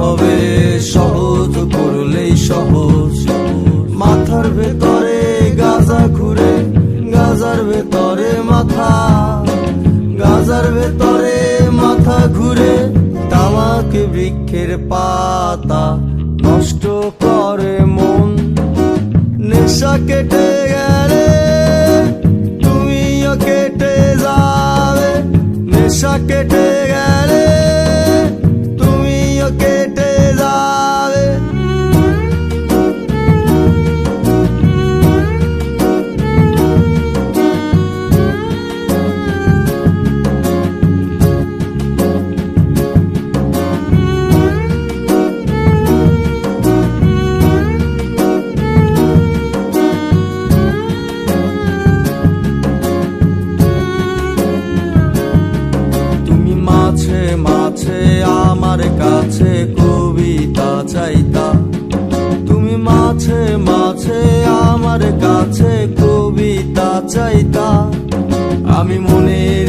হবে সহজ করলেই সহজ মাথার ভেতরে গাজা ঘুরে গাজার ভেতরে মাথা। গাজার ভেতরে মাথা ঘুরে, তামাক বৃক্ষের পাতা নষ্ট করে মন। নেশা কেটে গেলে তুমিও কেটে যাবে, নেশা কেটে মাঝে আমার কাছে কবিতা চাইতা। তুমি মাছে মাছে আমার কাছে কবিতা চাইতা। আমি মনের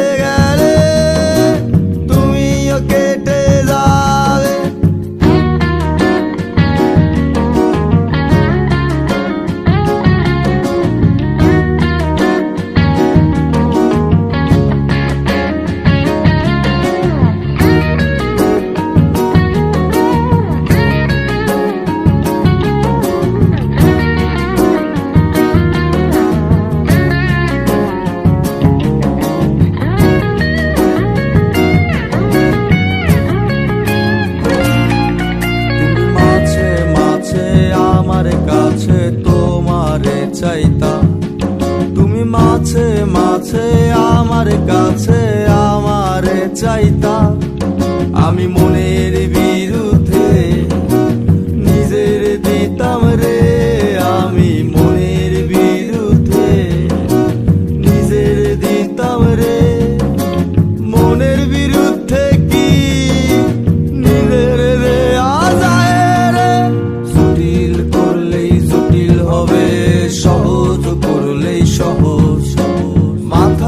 মাঝে মাঝে, আমার কাছে, আমারে চাইতা। আমি মনের বিরুদ্ধে নিজের দিতাম রে। আমি মনের বিরুদ্ধে নিজের দিতাম রে। মনের বিরুদ্ধে কি নিজের রে আজায় রে? জটিল করলেই জটিল হবে, সহজ করলেই সহজ।